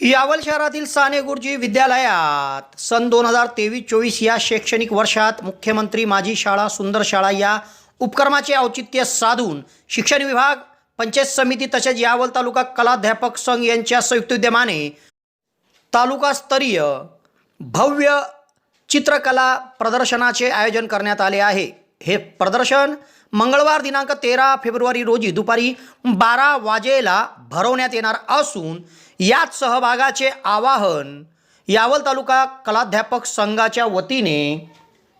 यावल शहरातील साने गुरुजी विद्यालयात सन दोन हजार तेवीस चोवीस या शैक्षणिक वर्षात मुख्यमंत्री माझी शाळा सुंदर शाळा या उपक्रमाचे औचित्य साधून शिक्षण विभाग पंचायत समिती तसेच यावल तालुका कलाध्यापक संघ यांच्या संयुक्त विद्यमाने तालुकास्तरीय भव्य चित्रकला प्रदर्शनाचे आयोजन करण्यात आले आहे. हे प्रदर्शन मंगळवार दिनांक तेरा फेब्रुवारी रोजी दुपारी बारा वाजेला भरवण्यात येणार असून यात सहभागाचे आवाहन यावल तालुका कलाध्यापक संघाच्या वतीने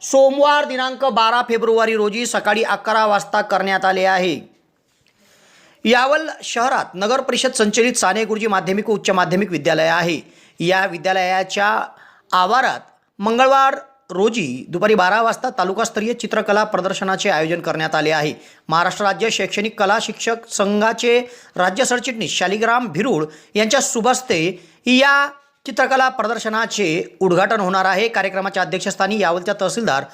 सोमवार दिनांक बारा फेब्रुवारी रोजी सकाळी अकरा वाजता करण्यात आले आहे. यावल शहरात नगर परिषद संचलित साने गुरुजी माध्यमिक उच्च माध्यमिक विद्यालय आहे. या विद्यालयाच्या आवारात मंगळवार रोजी दुपारी बारा वाजता तालुकास्तरीय चित्रकला प्रदर्शनाचे आयोजन करण्यात आले आहे. महाराष्ट्र राज्य शैक्षणिक कला शिक्षक संघाचे राज्य सरचिटणीस शालिग्राम भिरुळ यांच्या शुभस्ते या चित्रकला प्रदर्शनाचे उद्घाटन होणार आहे. कार्यक्रमाच्या अध्यक्षस्थानी यावलच्या तहसीलदार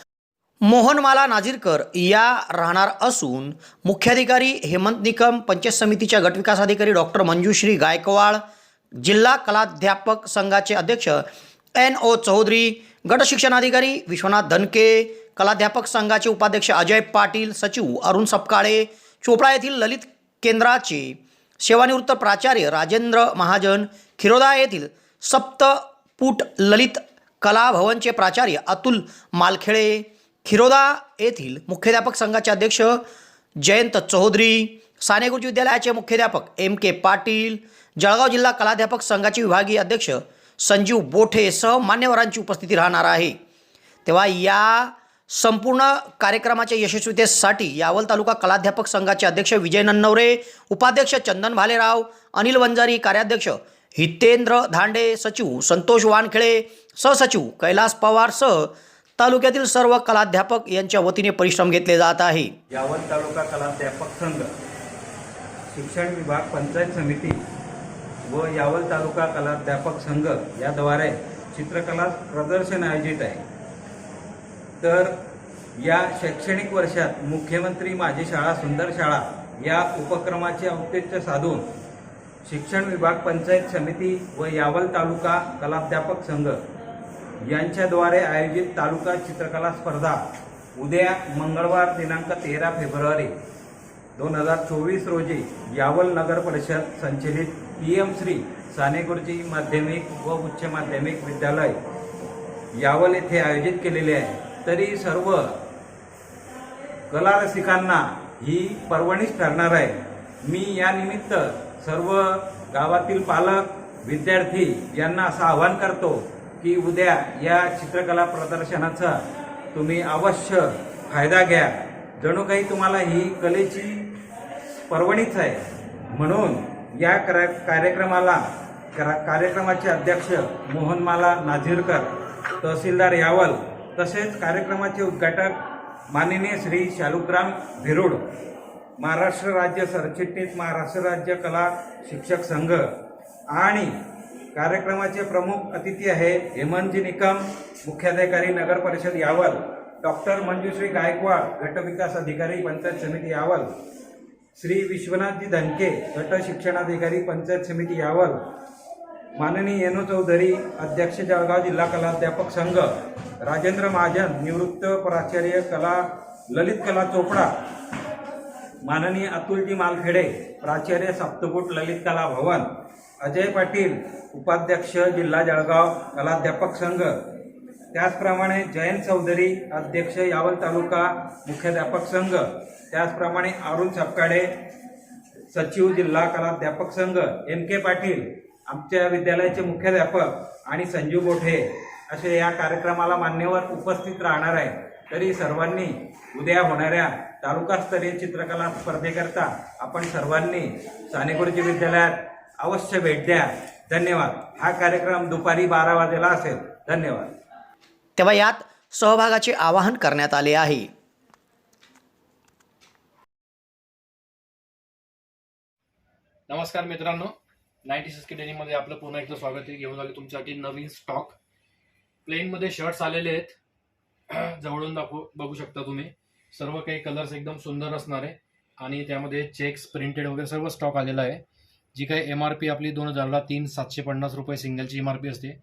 मोहनमाला नाझीरकर या राहणार असून मुख्याधिकारी हेमंत निकम पंचायत समितीच्या गटविकास अधिकारी डॉक्टर मंजुश्री गायकवाड जिल्हा कलाध्यापक संघाचे अध्यक्ष एन ओ चौधरी गट शिक्षणाधिकारी विश्वनाथ धनके कलाध्यापक संघाचे उपाध्यक्ष अजय पाटील सचिव अरुण सपकाळे चोपडा येथील ललित केंद्राचे सेवानिवृत्त प्राचार्य राजेंद्र महाजन खिरोदा येथील सप्तपूट ललित कला भवनचे प्राचार्य अतुल मालखेळे खिरोदा येथील मुख्याध्यापक संघाचे अध्यक्ष जयंत चौधरी साने गुरुजी विद्यालयाचे मुख्याध्यापक एम के पाटील जळगाव जिल्हा कलाध्यापक संघाचे विभागीय अध्यक्ष संजीव बोठे सह मान्यवरांची उपस्थिती राहणार आहे. तेव्हा या संपूर्ण कार्यक्रमाच्या यशस्वीतेसाठी यावल तालुका कलाध्यापक संघाचे अध्यक्ष विजय नन्नवरे उपाध्यक्ष चंदन भालेराव अनिल वंजारी कार्याध्यक्ष हितेंद्र धांडे सचिव संतोष वानखेळे सहसचिव कैलास पवार सह तालुक्यातील सर्व कलाध्यापक यांच्या वतीने परिश्रम घेतले जात आहे. यावल तालुका कलाध्यापक संघ शिक्षण विभाग पंचायत समिती व यावल तालुका कलाध्यापक संघ याद्वारे चित्रकला प्रदर्शन आयोजित आहे. तर या शैक्षणिक वर्षात मुख्यमंत्री माझी शाळा सुंदर शाळा या उपक्रमाचे औचित्य साधून शिक्षण विभाग पंचायत समिती व यावल तालुका कलाध्यापक संघ यांच्याद्वारे आयोजित तालुका चित्रकला स्पर्धा उद्या मंगळवार दिनांक तेरा फेब्रुवारी दोन हजार चोवीस रोजी यावल नगर परिषद संचलित पी एम श्री सानेगुरुजी माध्यमिक व उच्च माध्यमिक विद्यालय यावल येथे आयोजित केलेले आहे. तरी सर्व कला रसिकांना ही पर्वणीच ठरणार आहे. मी या निमित्त सर्व गावातील पालक विद्यार्थी यांना असं आवाहन करतो की उद्या या चित्रकला प्रदर्शनाचा तुम्ही अवश्य फायदा घ्या. जणू काही तुम्हाला ही कलेची पर्वणीच आहे. म्हणून या कार्यक्रमाला करा- कार्यक्रमाचे अध्यक्ष मोहनमाला नाझीरकर तहसीलदार यावल तसेच कार्यक्रमाचे उद्घाटक माननीय श्री शालुकराम भिरुड महाराष्ट्र राज्य सरचिटणीस महाराष्ट्र राज्य कला शिक्षक संघ. आणि कार्यक्रमाचे प्रमुख अतिथी आहे हेमंतजी निकम मुख्याधिकारी नगर परिषद यावल डॉक्टर मंजुश्री गायकवाड गटविकास अधिकारी पंचायत समिती यावल. श्री विश्वनाथजी धनके गट शिक्षणाधिकारी पंचायत समिती यावल माननीय येनू चौधरी अध्यक्ष जळगाव जिल्हा कलाध्यापक संघ राजेंद्र महाजन निवृत्त प्राचार्य कला ललित कला चोपडा माननीय अतुलजी मालखेडे प्राचार्य सप्तकूट ललित कला भवन अजय पाटील उपाध्यक्ष जिल्हा जळगाव कलाध्यापक संघ त्याचप्रमाणे जयंत चौधरी अध्यक्ष यावल तालुका मुख्याध्यापक संघ त्याचप्रमाणे अरुण सपकाडे सचिव जिल्हा कलाध्यापक संघ एम के पाटील आमच्या विद्यालयाचे मुख्याध्यापक आणि संजीव गोठे असे या कार्यक्रमाला मान्यवर उपस्थित राहणार आहे तरी सर्वांनी उद्या होणाऱ्या तालुकास्तरीय चित्रकला स्पर्धेकरता आपण सर्वांनी सानेगुरुजी विद्यालयात अवश्य भेट द्या. धन्यवाद. हा कार्यक्रम दुपारी बारा वाजेला असेल. धन्यवाद. तेव्हा यात सहभागाचे आवाहन करण्यात आले आहे. नमस्कार मित्रांनो. नाईन्टी सिक्स डेनीमध्ये आपलं पुन्हा एकदा स्वागत आहे. घेऊन आले तुमच्यासाठी नवीन स्टॉक प्लेनमध्ये शर्ट्स आलेले आहेत. जवळून दाखवू बघू शकता तुम्ही. सर्व काही कलर्स एकदम सुंदर असणार आहे. आणि त्यामध्ये चेक्स प्रिंटेड वगैरे सर्व स्टॉक आलेला आहे. जी काही एम आर पी आपली दोन हजारला तीन सातशे पन्नास रुपये सिंगलची एम आर पी असते.